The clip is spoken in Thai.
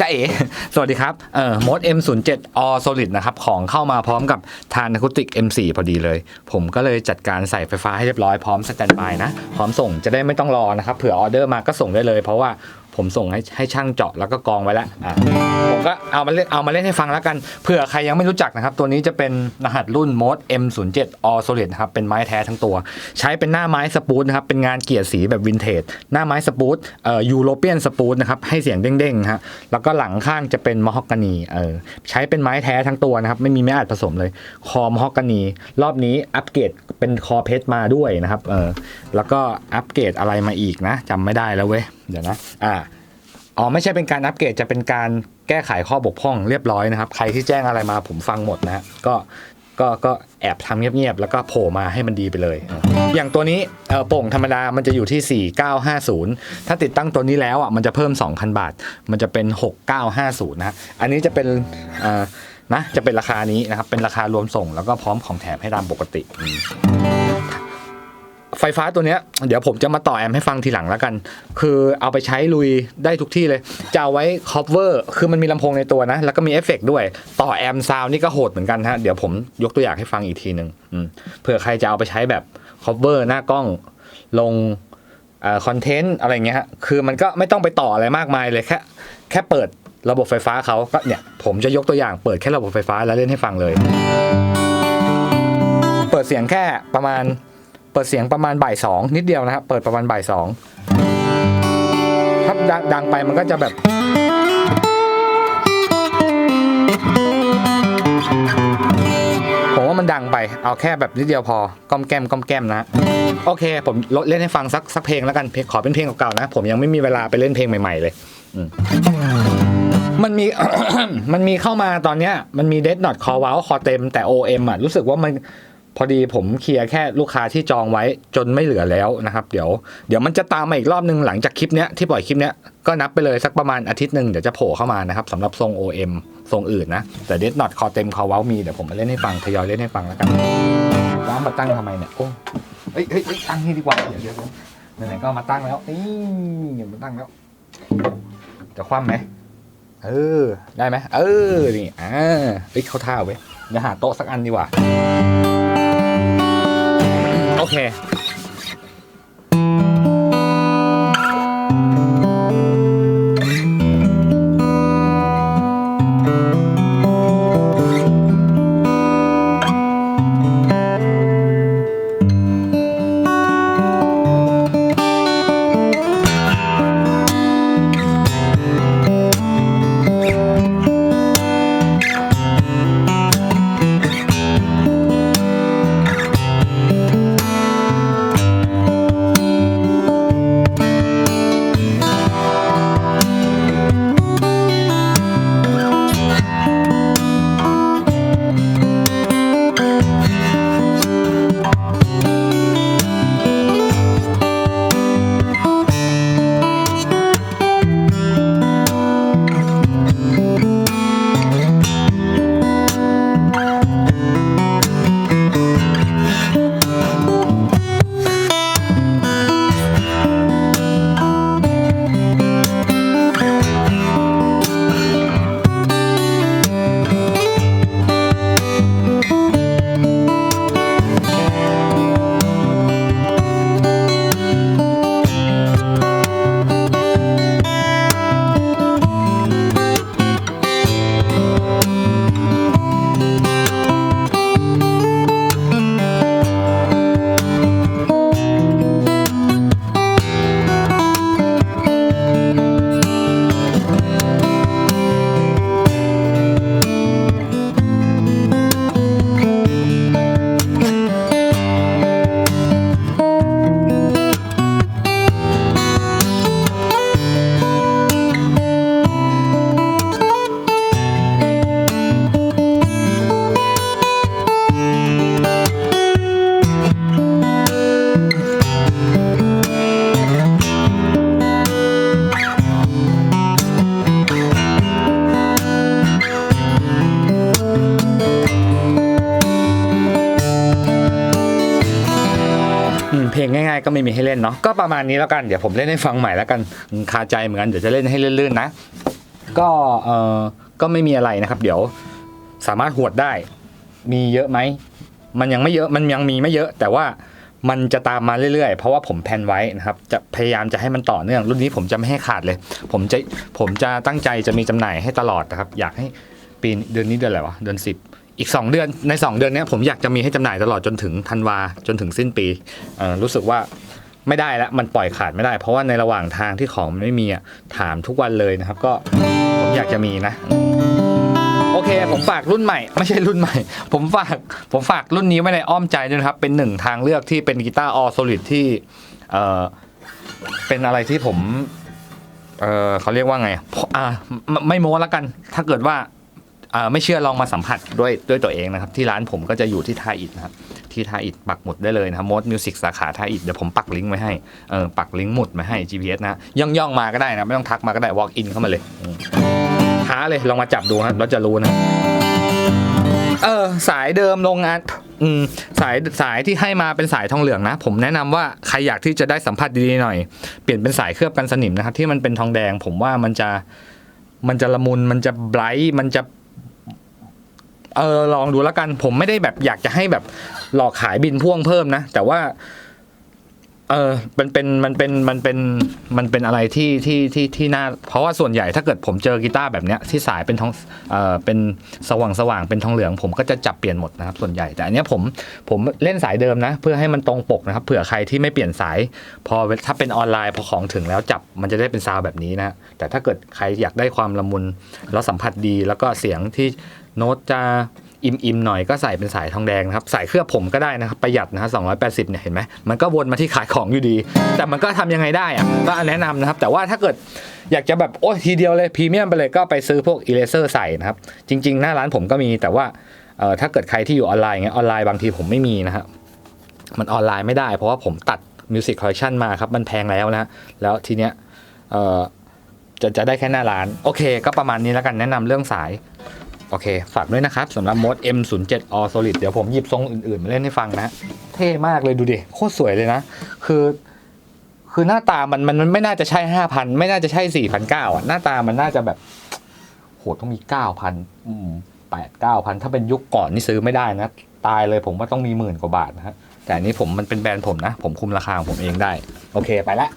จ้าเอ๋สวัสดีครับเอ่อมด M07 All Solid นะครับ ของเข้ามาพร้อมกับทานคุติก M4 พอดีเลย ผมก็เลยจัดการใส่ไฟฟ้าให้เรียบร้อยพร้อมสแตนบายนะ พร้อมส่งจะได้ไม่ต้องรอนะครับ เผื่อออเดอร์มาก็ส่งได้เลย เพราะว่า ผมส่งให้ให้ช่างเจาะแล้วก็กองไว้แล้วอะผมก็เอามาเล่นเอามาเล่นให้ฟังแล้วกันเผื่อใครยังไม่รู้จักนะครับ ตัวนี้จะเป็นรหัสรุ่น Mode M07 All Solid นะครับเป็นไม้แท้ทั้งตัว ใช้เป็นหน้าไม้สปูตนะครับเป็นงานเกียรสีแบบวินเทจหน้าไม้สปูตเอ่อยูโรเปียนสปูตนะครับให้เสียงเด้งๆฮะแล้วก็หลังข้างจะเป็นมอฮอกกานีเออใช้เป็นไม้แท้ทั้งตัวนะครับไม่มีแม่อัดผสมเลยคอมอฮอกกานีรอบนี้อัปเกรดเป็นคอเพชรมาด้วยนะครับเออแล้วก็อัปเกรดอะไรมาอีกนะจำไม่ได้แล้วเว้ยเดี๋ยวนะอ่า อ๋อไม่ใช่เป็นการอัปเกรดจะเป็นการแก้ไขข้อบกพร่องเรียบร้อยนะครับ ใครที่แจ้งอะไรมาผมฟังหมดนะฮะก็ก็ก็แอบทำเงียบๆ แล้วก็โผล่มาให้มันดีไปเลย อย่างตัวนี้โป่งธรรมดามันจะอยู่ที่ 4950 ถ้าติดตั้งตัวนี้แล้วอะมันจะเพิ่ม 2,000 บาท มันจะเป็น 6950 นะฮะอันนี้จะเป็นนะจะเป็นราคานี้นะครับ เป็นราคารวมส่งแล้วก็พร้อมของแถมให้ตามปกติ ไฟฟ้าตัวเนี้ยเดี๋ยวผมจะมาต่อแอมป์ให้ฟังทีหลังแล้วกัน คือเอาไปใช้ลุยได้ทุกที่เลย จะเอาไว้ cover คือมันมีลำโพงในตัวนะ แล้วก็มีเอฟเฟกต์ด้วย ต่อแอมป์ซาวนี่ก็โหดเหมือนกันฮะ เดี๋ยวผมยกตัวอย่างให้ฟังอีกทีหนึ่งอืมเผื่อใครจะเอาไปใช้แบบ cover หน้ากล้องลงคอนเทนต์อะไรเงี้ยฮะคือมันก็ไม่ต้องไปต่ออะไรมากมายเลยแค่แค่เปิดระบบไฟฟ้าเขาก็เนี่ยผมจะยกตัวอย่างเปิดแค่ระบบไฟฟ้าแล้วเล่นให้ฟังเลย เปิดเสียงแค่ประมาณ เปิดเสียงประมาณบ่ายสองนิดเดียวนะครับ เปิดประมาณบ่ายสองถ้าดังดังไปมันก็จะแบบ ผมว่ามันดังไป เอาแค่แบบนิดเดียวพอก้อมแก้มก้อมแก้มนะ โอเค ผมเล่นให้ฟังสักสักเพลงแล้วกันขอเป็นเพลงเก่าๆนะ ผมยังไม่มีเวลาไปเล่นเพลงใหม่ ๆ เลยมันมีมันมีเข้ามาตอนเนี้ย มันมี Dead Not Call Wow คอเต็มแต่ OM อะรู้สึกว่ามัน พอดีผมเคลียร์แค่ลูกค้าที่จองไว้จนไม่เหลือแล้วนะครับ เดี๋ยวเดี๋ยวมันจะตามมาอีกรอบนึงหลังจากคลิปเนี้ยที่ปล่อยคลิปเนี้ยก็นับไปเลยสักประมาณอาทิตย์หนึ่งเดี๋ยวจะโผล่เข้ามานะครับสำหรับทรง OM ทรงอื่นนะ แต่เด d น็อตคอเต็มคอเว้ามีเดี๋ยวผมมาเล่นให้ฟังทยอยเล่นให้ฟังแล้วกันว้ามาตั้งทำไมเนี่ยโอ้เฮ้ยเฮ้ยเฮ้ยตั้งนี่ดีกว่าเดี๋ยวเดี๋ยวไหนๆก็มาตั้งแล้วนี่มาตั้งแล้ว จะคว่ำไหมเออ ได้ไหมเออนี่อ่าเฮ้ยเข้าท่าเว้ยเดี๋ยวหาโต๊ะสักอันดีกว่า โอเค ลงง่ายๆก็ไม่มีให้เล่นเนาะก็ประมาณนี้แล้วกันเดี๋ยวผมเล่นให้ฟังใหม่แล้วกันคาใจเหมือนกันเดี๋ยวจะเล่นให้ลื่นๆนะ ก็เออก็ไม่มีอะไรนะครับ เดี๋ยวสามารถหวดได้ มีเยอะไหมมันยังไม่เยอะมันยังมีไม่เยอะ แต่ว่ามันจะตามมาเรื่อยๆ เพราะว่าผมแพนไว้นะครับ จะพยายามจะให้มันต่อเนื่อง รุ่นนี้ผมจะไม่ให้ขาดเลย ผมจะผมจะตั้งใจจะมีจำหน่ายให้ตลอดนะครับ อยากให้ปีเดือนนี้เดือนอะไรวะเดือนสิบ อีก 2 เดือนใน 2 เดือนนี้ผมอยากจะมีให้จำหน่ายตลอดจนถึงธันวาจนถึงสิ้นปีรู้สึกว่าไม่ได้แล้วมันปล่อยขาดไม่ได้ เพราะว่าในระหว่างทางที่ของไม่มีถามทุกวันเลยนะครับ ก็ผมอยากจะมีนะ โอเค ผมฝากรุ่นใหม่ ไม่ใช่รุ่นใหม่ ผมฝากผมฝากรุ่นนี้ไว้ในอ้อมใจด้วยนะครับ เป็นหนึ่งทางเลือกที่เป็นกีตาร์ออโซลิดที่เออเป็นอะไรที่ผมเออเขาเรียกว่าไงอ่าไม่โม้แล้วกัน ถ้าเกิดว่า ไม่เชื่อลองมาสัมผัสด้วยด้วยตัวเองนะครับที่ร้านผมก็จะอยู่ที่ท่าอิฐนะครับที่ท่าอิฐปักหมุดได้เลยนะครับมดมิวสิกสาขาท่าอิฐเดี๋ยวผมปักลิงก์ไว้ให้เออปักลิงก์หมุดไว้ให้ GPS นะย่องย่องมาก็ได้นะไม่ต้องทักมาก็ได้ walk in เข้ามาเลยท้าเลยลองมาจับดูครับเราจะรู้นะเออสายเดิมโรงงานอืมสายสายที่ให้มาเป็นสายทองเหลืองนะ ผมแนะนำว่าใครอยากที่จะได้สัมผัสดีๆหน่อย เปลี่ยนเป็นสายเคลือบกันสนิมนะครับ ที่มันเป็นทองแดง ผมว่ามันจะมันจะละมุนมันจะไบรท์มันจะ เออลองดูแล้วกันผมไม่ได้แบบอยากจะให้แบบหลอกขายบินพ่วงเพิ่มนะ แต่ว่า เออมันเป็นมันเป็นมันเป็นมันเป็นอะไรที่ที่ที่ที่น่าเพราะว่าส่วนใหญ่ถ้าเกิดผมเจอกีตาร์แบบเนี้ยที่สายเป็นทองเอ่อเป็นสว่างสว่างเป็นทองเหลือง ผมก็จะจับเปลี่ยนหมดนะครับส่วนใหญ่แต่อันเนี้ยผมผมเล่นสายเดิมนะ เพื่อให้มันตรงปกนะครับ เผื่อใครที่ไม่เปลี่ยนสาย พอถ้าเป็นออนไลน์พอของถึงแล้วจับมันจะได้เป็นซาวแบบนี้นะแต่ถ้าเกิดใครอยากได้ความละมุนแล้วสัมผัสดีแล้วก็เสียงที่โน้ตจะ อิมอิมๆหน่อยก็ใส่เป็นสายทองแดงนะครับสายเคลือบผมก็ได้นะครับ ประหยัดนะฮะ280เนี่ยเห็นไหมมันก็วนมาที่ขายของอยู่ดี แต่มันก็ทำยังไงได้อะก็แนะนำนะครับ แต่ว่าถ้าเกิดอยากจะแบบโอ้ทีเดียวเลยพรีเมียมไปเลยก็ไปซื้อพวกอีเลเซอร์ใส่นะครับ จริง ๆ หน้าร้านผมก็มีแต่ว่าเอ่อถ้าเกิดใครที่อยู่ออนไลน์เงี้ยออนไลน์บางทีผมไม่มีนะฮะมันออนไลน์ไม่ได้ เพราะว่าผมตัดมิวสิกคอลเลคชันมาครับมันแพงแล้วนะแล้วทีเนี้ยเอ่อจะจะได้แค่หน้าร้าน โอเค ก็ประมาณนี้แล้วกันแนะนำเรื่องสาย โอเค ฝากด้วยนะครับสำหรับมด M07 All Solid เดี๋ยวผมหยิบทรงอื่นๆ มาเล่นให้ฟังนะ เท่มากเลยดูดิ โคตรสวยเลยนะ คือ คือหน้าตามันมันมันไม่น่าจะใช่ห้าพันไม่น่าจะใช่สี่พันเก้าอะ หน้าตามันน่าจะแบบ โหต้องมีเก้าพันแปดเก้าพันถ้าเป็นยุคก่อนนี่ซื้อไม่ได้นะ ตายเลยผมว่าต้องมีหมื่นกว่าบาทนะฮะแต่อันนี้ผมมันเป็นแบรนด์ผมนะ ผมคุมราคาของผมเองได้ โอเคไปละ